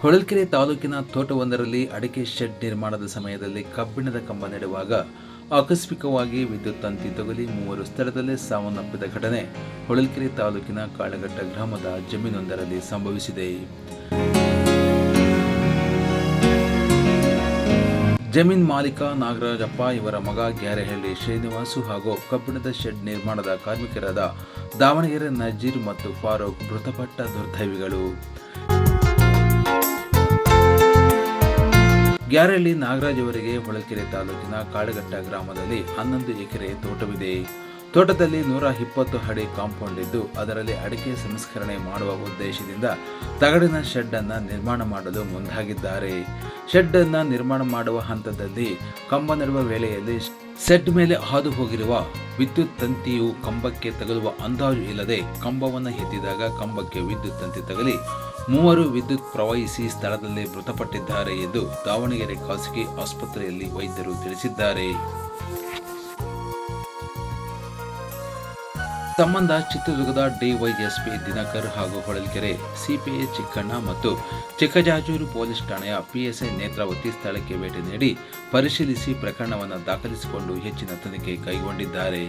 ಹೊಳಲ್ಕೆರೆ ತಾಲೂಕಿನ ತೋಟವೊಂದರಲ್ಲಿ ಅಡಿಕೆ ಶೆಡ್ ನಿರ್ಮಾಣದ ಸಮಯದಲ್ಲಿ ಕಬ್ಬಿಣದ ಕಂಬ ನೆಡುವಾಗ ಆಕಸ್ಮಿಕವಾಗಿ ವಿದ್ಯುತ್ ತಂತಿ ತಗುಲಿ ಮೂವರು ಸ್ಥಳದಲ್ಲೇ ಸಾವನ್ನಪ್ಪಿದ ಘಟನೆ ಹೊಳಲ್ಕೆರೆ ತಾಲೂಕಿನ ಕಾಳಘಟ್ಟ ಗ್ರಾಮದ ಜಮೀನೊಂದರಲ್ಲಿ ಸಂಭವಿಸಿದೆ. ಜಮೀನ್ ಮಾಲೀಕ ನಾಗರಾಜಪ್ಪ ಇವರ ಮಗ ಗ್ಯಾರೆಹಳ್ಳಿ ಶ್ರೀನಿವಾಸು ಹಾಗೂ ಕಬ್ಬಿಣದ ಶೆಡ್ ನಿರ್ಮಾಣದ ಕಾರ್ಮಿಕರಾದ ದಾವಣಗೆರೆ ನಜೀರ್ ಮತ್ತು ಫಾರೂಕ್ ಮೃತಪಟ್ಟ ದುರ್ದೈವಿಗಳು. ಗ್ಯಾರಹಳ್ಳಿ ನಾಗರಾಜ್ ಅವರಿಗೆ ಹೊಳಲ್ಕೆರೆ ತಾಲೂಕಿನ ಕಾಳಘಟ್ಟ ಗ್ರಾಮದಲ್ಲಿ ಹನ್ನೊಂದು ಎಕರೆ ತೋಟವಿದೆ. ತೋಟದಲ್ಲಿ ನೂರ ಇಪ್ಪತ್ತು ಅಡಿ ಕಾಂಪೌಂಡ್ ಇದ್ದು, ಅದರಲ್ಲಿ ಅಡಿಕೆ ಸಂಸ್ಕರಣೆ ಮಾಡುವ ಉದ್ದೇಶದಿಂದ ತಗಡಿನ ಶೆಡ್ ಅನ್ನು ನಿರ್ಮಾಣ ಮಾಡಲು ಮುಂದಾಗಿದ್ದಾರೆ. ಶೆಡ್ ಅನ್ನು ನಿರ್ಮಾಣ ಮಾಡುವ ಹಂತದಲ್ಲಿ ಕಂಬ ನೆಡುವ ವೇಳೆಯಲ್ಲಿ ಸೆಡ್ ಮೇಲೆ ಹಾದು ಹೋಗಿರುವ ವಿದ್ಯುತ್ ತಂತಿಯು ಕಂಬಕ್ಕೆ ತಗಲುವ ಅಂದಾಜು ಇಲ್ಲದೆ ಕಂಬವನ್ನು ಎತ್ತಿದಾಗ ಕಂಬಕ್ಕೆ ವಿದ್ಯುತ್ ತಂತಿ ತಗಲಿ ಮೂವರು ವಿದ್ಯುತ್ ಪ್ರವಹಿಸಿ ಸ್ಥಳದಲ್ಲೇ ಮೃತಪಟ್ಟಿದ್ದಾರೆ ಎಂದು ದಾವಣಗೆರೆ ಖಾಸಗಿ ಆಸ್ಪತ್ರೆಯಲ್ಲಿ ವೈದ್ಯರು ತಿಳಿಸಿದ್ದಾರೆ. ಸಂಬಂಧ ಚಿತ್ರದುರ್ಗದ ಡಿವೈಎಸ್ಪಿ ದಿನಕರ್ ಹಾಗೂ ಹೊಳಲ್ಕೆರೆ ಸಿಪಿಐ ಚಿಕ್ಕಣ್ಣ ಮತ್ತು ಚಿಕ್ಕಜಾಜೂರು ಪೊಲೀಸ್ ಠಾಣೆಯ ಪಿಎಸ್ಐ ನೇತ್ರಾವತಿ ಸ್ಥಳಕ್ಕೆ ಭೇಟಿ ನೀಡಿ ಪರಿಶೀಲಿಸಿ ಪ್ರಕರಣವನ್ನು ದಾಖಲಿಸಿಕೊಂಡು ಹೆಚ್ಚಿನ ತನಿಖೆ ಕೈಗೊಂಡಿದ್ದಾರೆ.